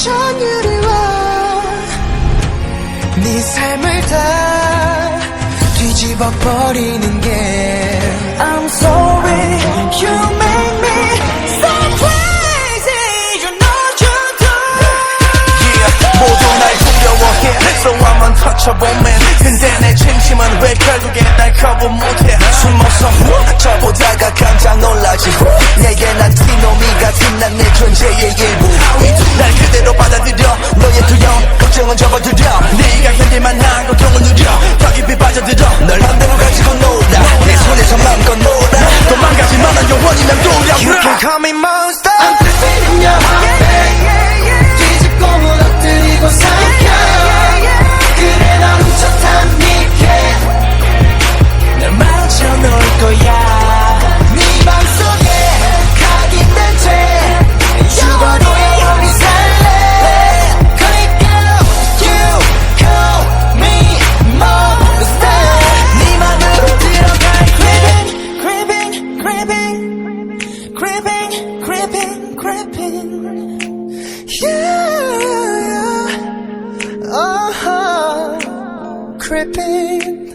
전율이와 네 삶을 다 뒤집어 버리는 게 I'm sorry you make me so crazy you know you do yeah 모두 날 두려워해 so I'm untouchable man 근데 내 진심은 왜 결국에 날 거부 못해 숨어서 저보다가 깜짝 놀라지 내게 난 티놈이 Call me mom. everything.